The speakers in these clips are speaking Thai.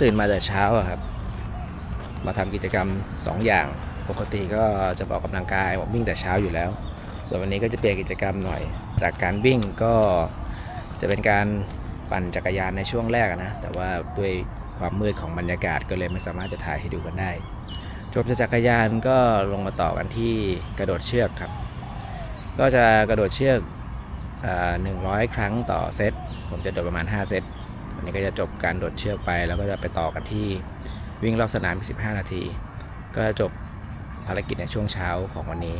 ตื่นมาแต่เช้าครับ มาทำกิจกรรม 2 อย่าง ปกติก็จะออกกำลังกายวิ่งแต่เช้าอยู่แล้ว ส่วนวันนี้ก็จะเปลี่ยนกิจกรรมหน่อย จากการวิ่งก็จะเป็นการปั่นจักรยานในช่วงแรกนะแต่ว่าด้วยความมืดของบรรยากาศก็เลยไม่สามารถจะถ่ายให้ดูกันได้ จบจากจักรยานก็ลงมาต่อกันที่กระโดดเชือกครับ ก็จะกระโดดเชือกหนึ่งร้อยครั้งต่อเซตผมจะโดดประมาณ 5 เซต วันนี้ก็จะจบการโดดเชือกไปแล้วก็จะไปต่อกันที่วิ่งรอบสนามอีก15 นาที ก็จะจบภารกิจในช่วงเช้าของวันนี้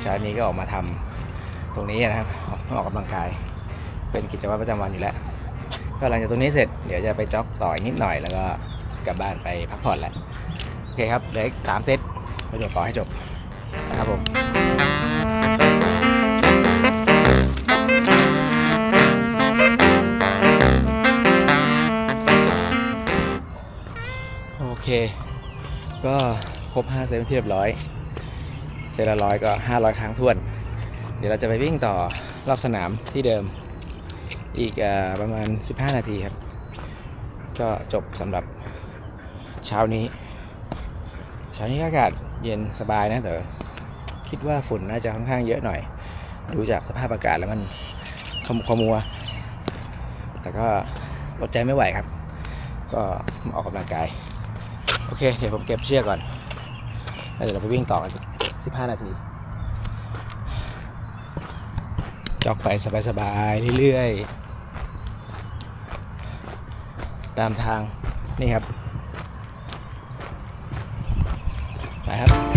เช้านี้ก็ออกมาทำตรงนี้นะครับออกออกกำลังกาย เป็นกิจวัตรประจำวันอยู่แล้ว ก็หลังจากตรงนี้เสร็จเดี๋ยวจะไปจ็อกต่ออีกนิดหน่อยแล้วก็กลับบ้านไปพักผ่อนแหละโอเคครับเหลืออีกสามเซตไปดดต่อให้จบนะครับผมโอเค ก็ครบ 5 เซตเป็นที่เรียบร้อย เซตละร้อยก็ 500 ครั้งทวน เดี๋ยวเราจะไปวิ่งต่อรอบสนามที่เดิม อีกอประมาณ 15 นาทีครับ ก็จบสำหรับเช้านี้ เช้านี้อากาศเย็นสบายนะแต่คิดว่าฝุ่นน่าจะค่อนข้างเยอะหน่อย ดูจากสภาพอากาศแล้วมันขมุขมัว แต่ก็อดใจไม่ไหวครับ ก็ออกกำลังกาย โอเค เดี๋ยวผมเก็บเชือกก่อนแล้วเดี๋ยวเราไปวิ่งต่อกันอีก15 นาทีจอกไปสบายๆเรื่อยๆ ตามทางนี่ครับไปครับ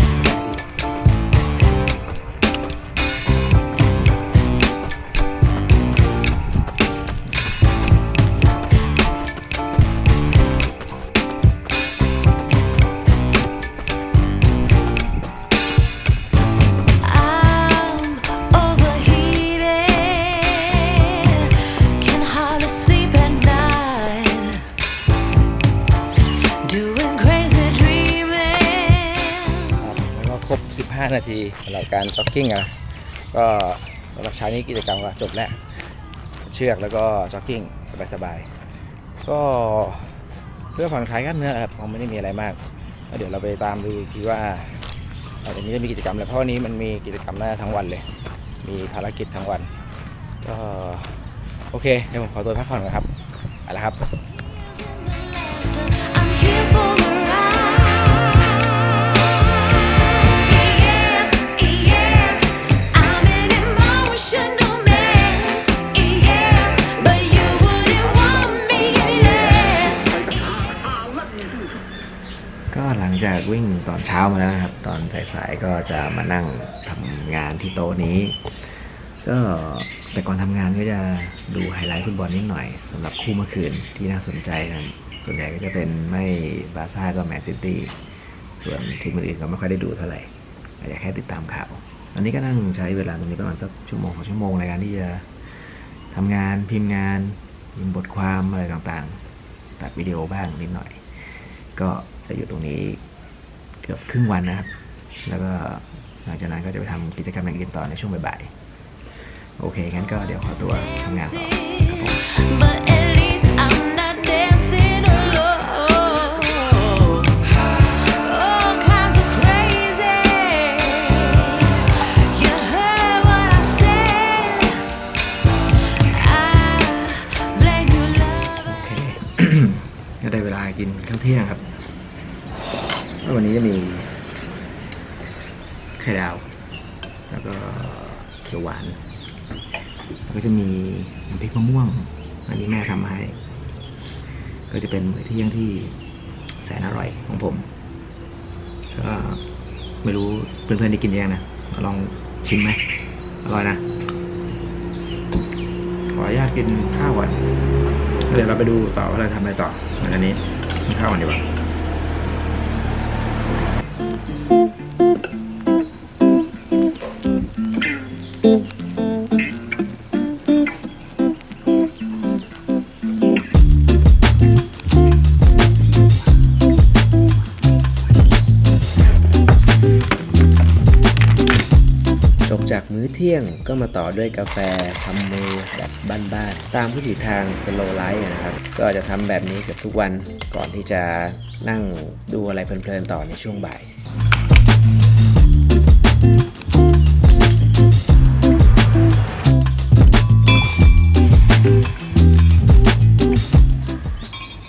5 นาทีสำหรับการจ็อกกิ้งนะก็สำหรับเช้านี้กิจกรรมก็จบแล้ว เชือกแล้วก็จ็อกกิ้งสบายๆก็เพื่อผ่อนคลายกล้ามเนื้อครับคงไม่ได้มีอะไรมากเดี๋ยวเราไปตามดูอีกทีว่าอาจจะมีจะมีกิจกรรมอะไรเพราะวันนี้มันมีกิจกรรมน่าทั้งวันเลย มีภารกิจทั้งวันก็โอเคเดี๋ยวผมขอตัวพักผ่อนก่อนครับเอาละครับ วิ่งตอนเช้ามาแล้วนะครับ ตอนสายๆก็จะมานั่งทำงานที่โต๊ะนี้ ก็แต่ก่อนทำงานก็จะดูไฮไลท์ฟุตบอลนิดหน่อยสำหรับคู่เมื่อคืนที่น่าสนใจนะส่วนใหญ่ก็จะเป็นไม่บาซ่าก็แมนซิตี้ส่วนทีมอื่นก็ไม่ค่อยได้ดูเท่าไหร่อาจจะแค่ติดตามข่าวอันนี้ก็นั่งใช้เวลาตรงนี้ประมาณสักชั่วโมงสองชั่วโมงในการที่จะทำงานพิมพ์งานพิมพ์บทความอะไรต่างๆ ตัดวิดีโอบ้างนิดหน่อย ก็จะอยู่ตรงนี้ เกือบครึ่งวันนะครับ แล้วก็หลังจากนั้นก็จะไปทำกิจกรรมอย่างอื่นต่อในช่วงบ่ายๆ โอเค งั้นก็เดี๋ยวขอตัวทำงานต่อครับผม But at least I'm not dancing alone. All kinds of crazy. You heard what I said. I blame you, โอ love. เคก็ได้เวลากินข้าวเที่ยงครับแล้ววันนี้จะมี ไข่ดาว แล้วก็เขียวหวาน แล้วก็จะมีน้ำพริกมะม่วง อันนี้แม่ทำมาให้ ก็จะเป็นมื้อเที่ยงที่แสนอร่อยของผม ก็ไม่รู้เพื่อนๆได้กินยังนะมาลองชิมไหมอร่อยนะ ขออนุญาตกินข้าวก่อนเดี๋ยวเราไปดูต่อว่าเราทำอะไรต่อหลังจากนี้ข้าวก่อนดีกว่า ยงก็มาต่อด้วยกาแฟทำมือแบบบ้านๆตามวิถีทาง slow life นะครับ ก็จะทำแบบนี้เกือบทุกวันก่อนที่จะนั่งดูอะไรเพลินๆต่อในช่วงบ่าย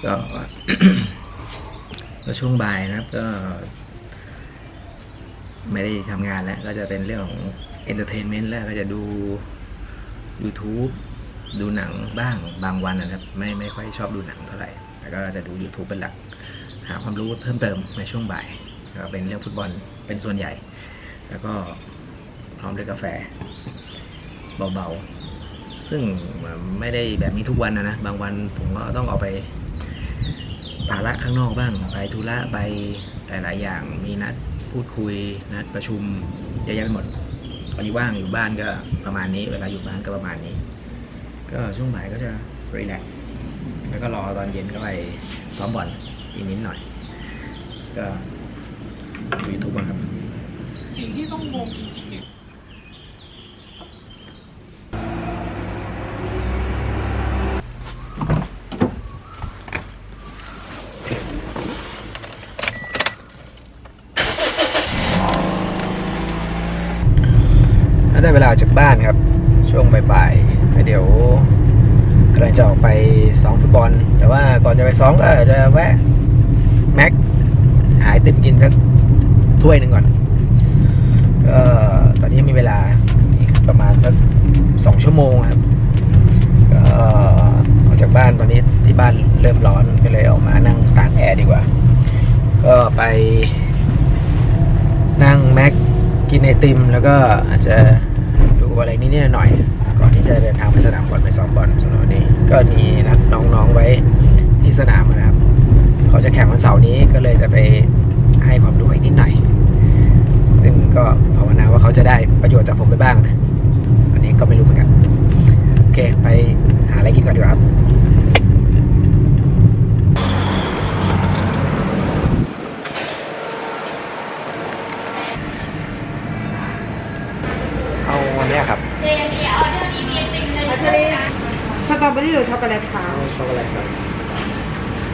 ก็ก็ช่วงบ่ายนะครับก็ ไม่ได้ทำงานแล้ว ก็จะเป็นเรื่องของ เอนเตอร์เทนเมนต์แล้วก็จะดู YouTube ดูหนังบ้างบางวันนะครับ ไม่ไม่ค่อยชอบดูหนังเท่าไหร่ แต่ก็จะดู YouTube เป็นหลัก หาความรู้เพิ่มเติมในช่วงบ่ายก็เป็นเรื่องฟุตบอลเป็นส่วนใหญ่ แล้วก็พร้อมด้วยกาแฟ เบาๆ ซึ่งไม่ได้แบบนี้ทุกวันนะนะ บางวันผมก็ต้องออกไปภาระข้างนอกบ้าง ไปธุระไปหลายๆอย่าง มีนัดพูดคุยนัดประชุมเยอะแยะไปหมด วันนี้ว่างอยู่บ้านก็ประมาณนี้ เวลาอยู่บ้านก็ประมาณนี้ ก็ช่วงบ่ายก็จะรีแลกซ์แล้วก็รอตอนเย็นก็ไปซ้อมบอลอีกนิดหน่อย ก็ดูยูทูบบ้างครับ สิ่งที่ต้องงงจริงๆเนี่ย ถ้า ได้เวลาจากบ้านครับ ช่วงบ่ายๆเดี๋ยวกำลังจะออกไปซ้อมฟุตบอล แต่ว่าก่อนจะไปซ้อมก็จะแวะแม็กหาไอติมกินสักถ้วยหนึ่งก่อนก็ตอนนี้มีเวลาประมาณสักสองชั่วโมงครับก็ออกจากบ้านตอนนี้ที่บ้านเริ่มร้อนก็เลยออกมานั่งตากแอร์ดีกว่า ก็ไปนั่งแม็กกินไอติม แล้วก็อาจจะ อะไรนิดๆหน่อยๆก่อนที่จะเดินทางไปสนามบอลไปซ้อมบอลสำหรับวันนี้ ก็มีนัดน้องๆไว้ที่สนามนะครับ เขาจะแข่งวันเสาร์นี้ก็เลยจะไปให้ความรู้อีกนิดหน่อยซึ่งก็ภาวนาว่าเขาจะได้ประโยชน์จากผมไปบ้างนะอันนี้ก็ไม่รู้เหมือนกันโอเคไปหาอะไรกินก่อนดีกว่าครับ เอาวันนี้ครับอัชรีสตรอเบอรี่หรือช็อกโกแลตคะเอาช็อกโกแลตครับ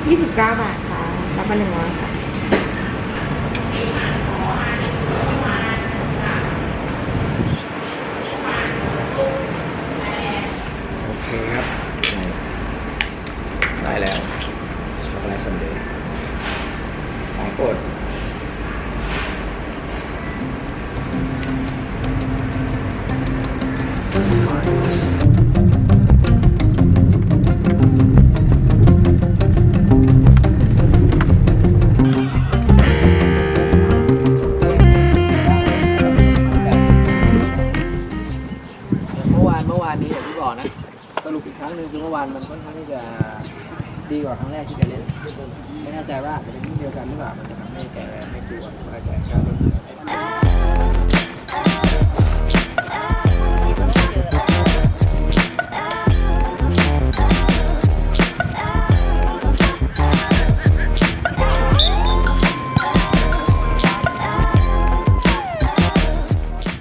29 บาทค่ะ รับมาหนึ่งร้อยค่ะ โอเคครับ ได้แล้วช็อกโกแลตซันเดย์ของโปรด งหนึ่งคือเมื่อวานมันค่อนข้างที่จะดีกว่าครั้งแรกที่แกเล่น ไม่แน่ใจว่าจะเป็นที่เดียวกันหรือเปล่ามันจะทำให้แกไม่กลัวว่แกกล้าเล่น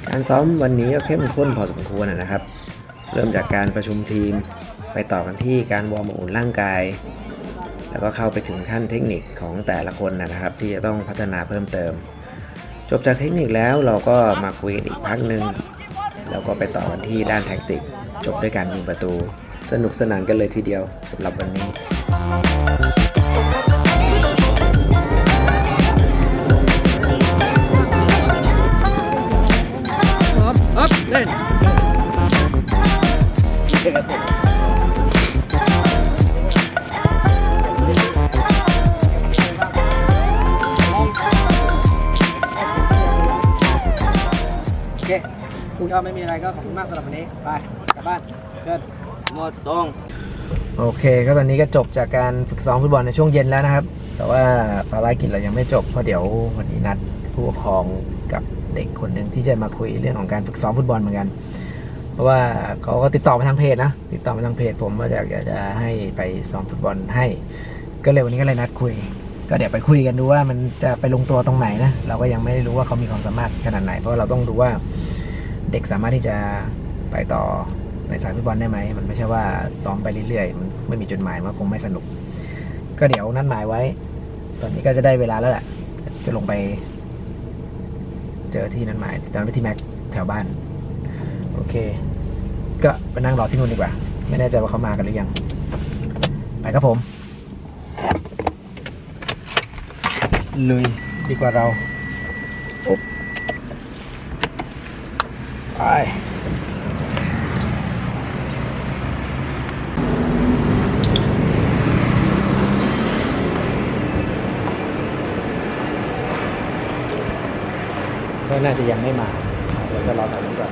การซ้อมวันนี้ก็เข้มข้นพอสมควรนะครับ เริ่มจากการประชุมทีม ไปต่อกันที่การวอร์มอุ่นร่างกาย แล้วก็เข้าไปถึงขั้นเทคนิคของแต่ละคนนะครับ ที่จะต้องพัฒนาเพิ่มเติม จบจากเทคนิคแล้วเราก็มาคุยกันอีกพักหนึ่งแล้วก็ไปต่อกันที่ด้านแท็กติก จบด้วยการยิงประตู สนุกสนานกันเลยทีเดียวสำหรับวันนี้ ไม่มีอะไรก็ขอบคุณมากสำหรับวันนี้ ไป กลับบ้านเดินหมดตรงโอเค ก็ตอนนี้ก็จบจากการฝึกซ้อมฟุตบอลในช่วงเย็นแล้วนะครับ แต่ว่าภารกิจเรายังไม่จบเพราะเดี๋ยววันนี้นัดผู้ปกครองกับเด็กคนหนึ่งที่จะมาคุยเรื่องของการฝึกซ้อมฟุตบอลเหมือนกัน เพราะว่าเขาก็ติดต่อมาทางเพจนะ ติดต่อมาทางเพจผมว่าอยากจะให้ไปซ้อมฟุตบอลให้ ก็เลยวันนี้ก็เลยนัดคุย ก็เดี๋ยวไปคุยกันดูว่ามันจะไปลงตัวตรงไหนนะ เราก็ยังไม่ได้รู้ว่าเขามีความสามารถขนาดไหน เพราะว่าเราต้องดูว่า เด็กสามารถที่จะไปต่อในสายฟุตบอลได้ไหม มันไม่ใช่ว่าซ้อมไปเรื่อยๆ มันไม่มีจุดหมายมันคงไม่สนุก ก็เดี๋ยวนัดหมายไว้ ตอนนี้ก็จะได้เวลาแล้วแหละ จะลงไป เจอที่นัดหมายตอนไปที่แม็กแถวบ้าน โอเค ก็ไปนั่งรอที่นู่นดีกว่า ไม่แน่ใจว่าเขามากันหรือยัง ไปครับผม ลุยดีกว่าเราอุ๊บ ไปก็น่าจะยังไม่มา เดี๋ยวก็รอตอนนี้ก่อน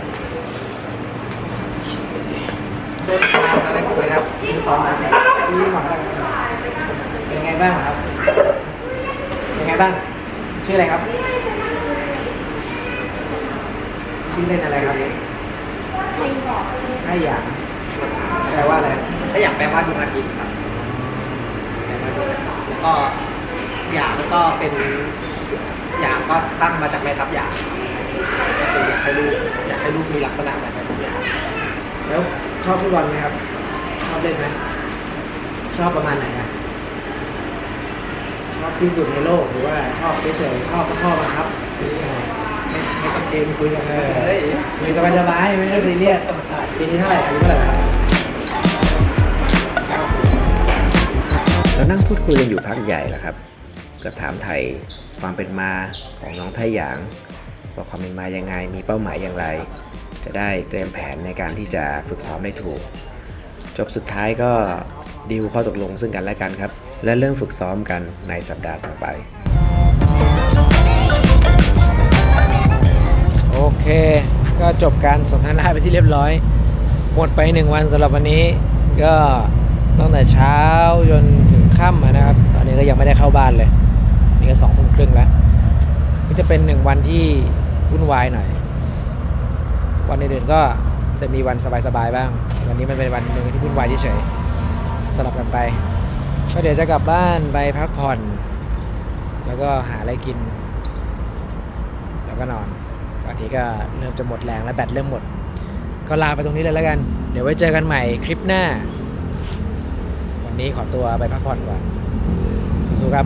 อะไรกันเลยครับซ้อมมานี่หมอเป็นไงบ้างครับ เป็นไงบ้าง ชื่ออะไรครับ ชื่อเล่นอะไรครับให้อยากแปลว่าอะไรถ้าอยากแปลว่าดวงอาทิตย์ครับแปลว่าดวงอาทิตย์แล้วก็อยากก็เป็นอยากก็ตั้งมาจากแม่ทัพอยากอยากให้ลูกอยากให้ลูกมีลักษณะแบบแม่ทัพอยากแล้วชอบฟุตบอลไหมครับ ชอบเล่นไหมชอบประมาณไหนอะชอบที่สุดในโลกหรือว่าชอบเฉยๆชอบก็ชอบอะครับหรือยัง ไม่ไม่ต้องเองคุยกันเลยมีสบายๆไม่ต้องซีเรียสปีนี้เท่าไหร่อายุเท่าไหร่ครับเรานั่งพูดคุยกันอยู่พักใหญ่แล้วครับ ก็ถามไทยความเป็นมาของน้องไทยหยางว่าความเป็นมายังไงมีเป้าหมายอย่างไร จะได้เตรียมแผนในการที่จะฝึกซ้อมได้ถูก จบสุดท้ายก็ดีลข้อตกลงซึ่งกันและกันครับ และเริ่มฝึกซ้อมกันในสัปดาห์ต่อไป โอเค ก็จบการสนทนาไปที่เรียบร้อย หมดไปหนึ่งวันสำหรับวันนี้ ก็ตั้งแต่เช้าจนถึงค่ำนะครับ ตอนนี้ก็ยังไม่ได้เข้าบ้านเลย นี่ก็สองทุ่มครึ่งแล้ว ก็จะเป็นหนึ่งวันที่วุ่นวายหน่อย วันอื่นๆก็จะมีวันสบายๆบ้าง วันนี้มันเป็นวันหนึ่งที่วุ่นวายเฉยๆสลับกันไป ก็เดี๋ยวจะกลับบ้านไปพักผ่อน แล้วก็หาอะไรกิน แล้วก็นอน ตอนนี้ก็เริ่มจะหมดแรงและแบตเริ่มหมด ก็ลาไปตรงนี้เลยแล้วกัน เดี๋ยวไว้เจอกันใหม่คลิปหน้า วันนี้ขอตัวไปพักผ่อนก่อน สู้ๆครับ